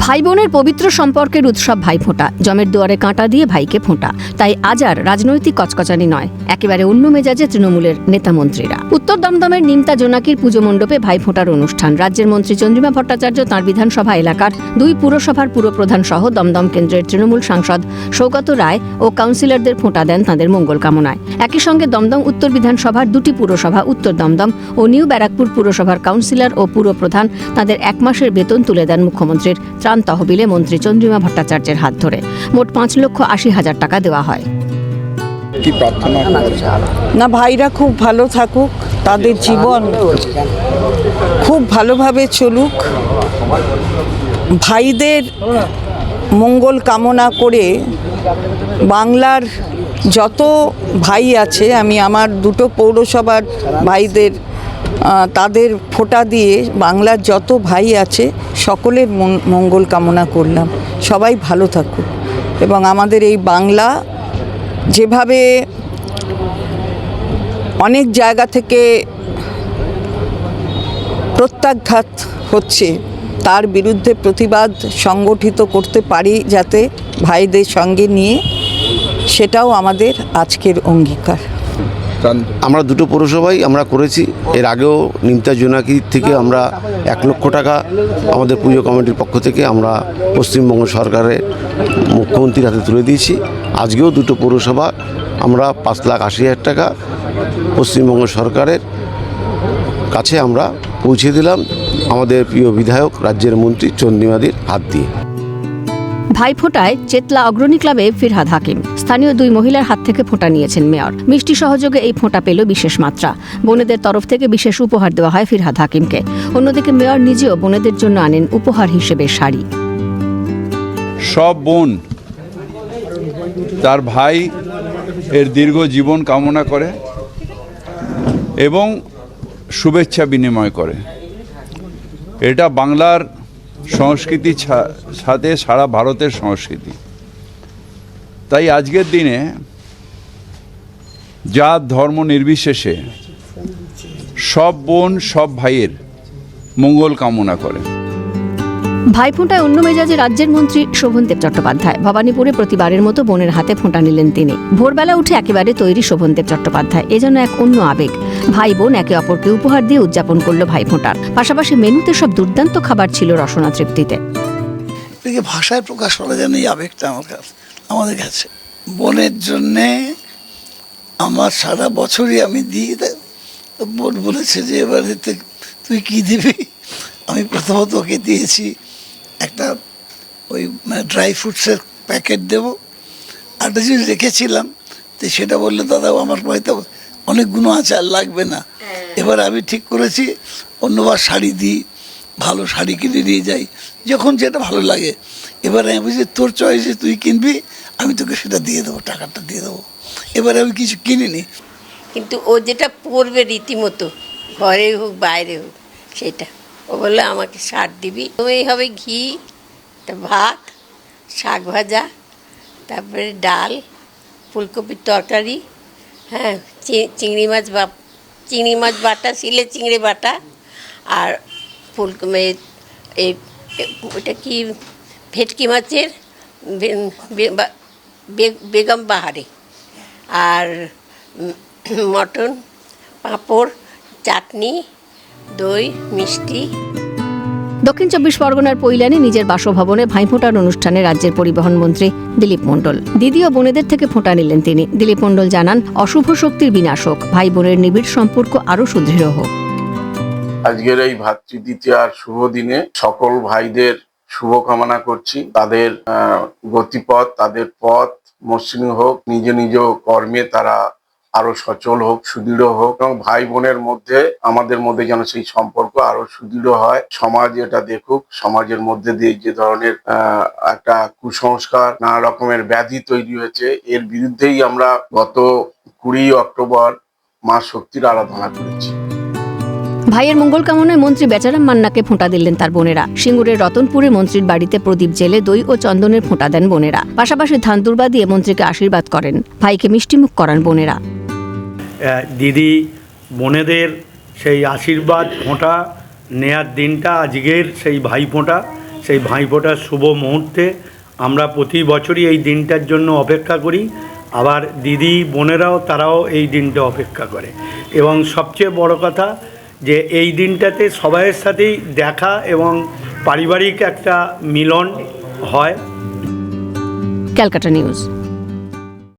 ভাই বোনের পবিত্র সম্পর্কের উৎসব ভাইফোঁটা জমের দুয়ারে কাঁটা দিয়ে ভাইকে ফোঁটা। তাই আজ আর রাজনৈতিক কচকচানি নয়, একেবারে অন্য মেজাজে তৃণমূলের নেতামন্ত্রীরা উত্তর দমদমের নিমতা জোনাকির পুজো মণ্ডপে ভাইফোঁটার অনুষ্ঠান। রাজ্যের মন্ত্রী চন্দ্রিমা ভট্টাচার্য তাঁর বিধানসভা এলাকার দুই পুরসভার পুরপ্রধান সহ দমদম কেন্দ্রের তৃণমূল সাংসদ সৌগত রায় ও কাউন্সিলরদের ফোঁটা দেন তাঁদের মঙ্গল কামনায়। একই সঙ্গে দমদম উত্তর বিধানসভার দুটি পুরসভা, উত্তর দমদম ও নিউ ব্যারাকপুর পুরসভার কাউন্সিলর ও পুরপ্রধান তাদের এক মাসের বেতন তুলে দেন মুখ্যমন্ত্রীর ত্রাণ তহবিলে মন্ত্রী চন্দ্রিমা ভট্টাচার্যের হাত ধরে। মোট পাঁচ লক্ষ আশি হাজার টাকা দেওয়া হয়। কি প্রার্থনা না ভাইরা খুব ভালো থাকুক তাদের জীবন খুব ভালোভাবে চলুক। ভাইদের মঙ্গল কামনা করে বাংলার যত ভাই আছে আমি আমার দুটো পৌরসভার ভাইদের তাদের ফোঁটা দিয়ে বাংলার যত ভাই আছে, সকলের মঙ্গল কামনা করলাম। সবাই ভালো থাকুক। এবং আমাদের এই বাংলা যেভাবে অনেক জায়গা থেকে প্রত্যাঘাত হচ্ছে, তার বিরুদ্ধে প্রতিবাদ সংগঠিত করতে পারি যাতে ভাইদের সঙ্গে নিয়ে, সেটাও আমাদের আজকের অঙ্গীকার। আমরা দুটো পৌরসভাই আমরা করেছি। এর আগেও নিমতা জোনাকি থেকে আমরা এক লক্ষ টাকা আমাদের পুজো কমিটির পক্ষ থেকে আমরা পশ্চিমবঙ্গ সরকারের মুখ্যমন্ত্রীর হাতে তুলে দিয়েছি। আজকেও দুটো পৌরসভা আমরা পাঁচ লাখ আশি হাজার টাকা পশ্চিমবঙ্গ সরকারের কাছে আমরা পৌঁছে দিলাম আমাদের প্রিয় বিধায়ক রাজ্যের মন্ত্রী চন্দ্রিমাদির হাত দিয়ে। ভাইফোঁটায় চেতলা অগ্রণী ক্লাবে ফিরহাদ হাকিম। স্থানীয় দুই মহিলার হাত থেকে ফোঁটা নিয়েছেন মেয়র। মিষ্টি সহযোগে এই ফোঁটা পেল বিশেষ মাত্রা। বোনেদের তরফ থেকে বিশেষ উপহার দেওয়া হয় ফিরহাদ হাকিমকে। অন্যদিকে মেয়র নিজেও বোনেদের জন্য আনেন উপহার হিসেবে শাড়ি। সব বোন তার ভাই এর দীর্ঘ জীবন কামনা করে এবং শুভেচ্ছা বিনিময় করে। এটা বাংলার সংস্কৃতি সাথে সারা ভারতের সংস্কৃতি। তাই আজকের দিনে জাত ধর্ম নির্বিশেষে সব বোন সব ভাইয়ের মঙ্গল কামনা করে। ভাইফোঁটায় অন্য মেজাজে রাজ্যের মন্ত্রী শোভনদেব চট্টোপাধ্যায়। ভবানীপুরে প্রতিবারের মতো বোনের হাতে ফোঁটা নিলেন তিনি। ভোরবেলা উঠে একেবারে তৈরি শোভনদেব চট্টোপাধ্যায়। এ যেন এক অন্য আবেগ। ভাই বোন একে অপরকে উপহার দিয়ে উদযাপন করল ভাইফোঁটার। পাশাপাশি মেনুতে সব দুর্দান্ত খাবার ছিল রসনা তৃপ্তিতে। ভাষায় প্রকাশ করা যায় না এই আবেগটা আমার কাছে। আমাদের কাছে। বোনের জন্যে আমার সারা বছরই আমি দিই বোন বলেছে যে এবারে তুই কি দিবি? আমি প্রথমত ওকে দিয়েছি একটা ওই মানে ড্রাই ফ্রুটসের প্যাকেট দেবো। একটা জিনিস রেখেছিলাম তো সেটা বললে দাদা আমার বাড়িতে অনেকগুলো আছে আর লাগবে না। এবার আমি ঠিক করেছি অন্যবার শাড়ি দিই ভালো শাড়ি কিনে নিয়ে যাই যখন যেটা ভালো লাগে। এবার আমি বলছি তোর চয়েসে তুই কিনবি, আমি তোকে সেটা দিয়ে দেবো, টাকাটা দিয়ে দেবো। এবার আমি কিছু কিনিনি। কিন্তু ও যেটা পরবে রীতিমতো, ঘরে হোক, বাইরে হোক, সেটা। ও বলল, আমাকে শাক দিবি। এই হবে ঘি, তা ভাত, শাক ভাজা, তারপরে ডাল, ফুলকপির তরকারি হ্যাঁ চিংড়ি মাছ বা, চিংড়ি মাছ বাটা, শিলে চিংড়ি বাটা, আর ফুলকপি এই এ- ওটা কি ভেটকি মাছের বেগম বাহারে। আর মটন পাঁপড় চাটনি দই মিষ্টি। দক্ষিণ চব্বিশ পরগনার পৈলানে নিজের বাসভবনে ভাইফোঁটার অনুষ্ঠানে রাজ্যের পরিবহন মন্ত্রী দিলীপ মণ্ডল। দিদি ও বোনেদের থেকে ফোঁটা নিলেন তিনি। দিলীপ মণ্ডল জানান অশুভ শক্তির বিনাশ হোক ভাই বোনের নিবিড় সম্পর্ক আরও সুদৃঢ় হোক। আজকের এই ভাতৃদ্বিতীয়ার শুভ দিনে সকল ভাইদের শুভকামনা করছি। তাদের গতিপথ, তাদের পথ মসৃণ হোক, নিজ নিজ কর্মে তারা আরও সচল হোক, সুদৃঢ় হোক এবং ভাই বোনের মধ্যে, আমাদের মধ্যে যেন সেই সম্পর্ক আরও সুদৃঢ় হয়। সমাজ এটা দেখুক, সমাজের মধ্যে দিয়ে যে ধরনের একটা কুসংস্কার, নানা রকমের ব্যাধি তৈরি হয়েছে, এর বিরুদ্ধেই আমরা গত কুড়ি অক্টোবর মা শক্তির আরাধনা করেছি। ভাইয়ের মঙ্গল কামনায় মন্ত্রী বেচারাম মান্নাকে ফোঁটা দিলেন তার বোনেরা। সিঙ্গুরের রতনপুরে মন্ত্রীর বাড়িতে প্রদীপ জেলে দই ও চন্দনের ফোঁটা দেন বোনেরা। পাশাপাশি ধান দুর্বা দিয়ে মন্ত্রীকে আশীর্বাদ করেন। ভাইকে মিষ্টিমুখ করান বোনেরা। দিদি, বোনেদের সেই আশীর্বাদ ফোঁটা নেয়ার দিনটা আজকের সেই ভাই ফোঁটা, সেই ভাইফোঁটার শুভ মুহূর্তে আমরা প্রতি বছরই এই দিনটার জন্য অপেক্ষা করি। আবার দিদি, বোনেরাও, তারাও এই দিনটা অপেক্ষা করে। এবং সবচেয়ে বড় কথা যে এই দিনটাতে সবাইয়ের সাথেই দেখা এবং পারিবারিক একটা মিলন হয়। ক্যালকাটা নিউজ।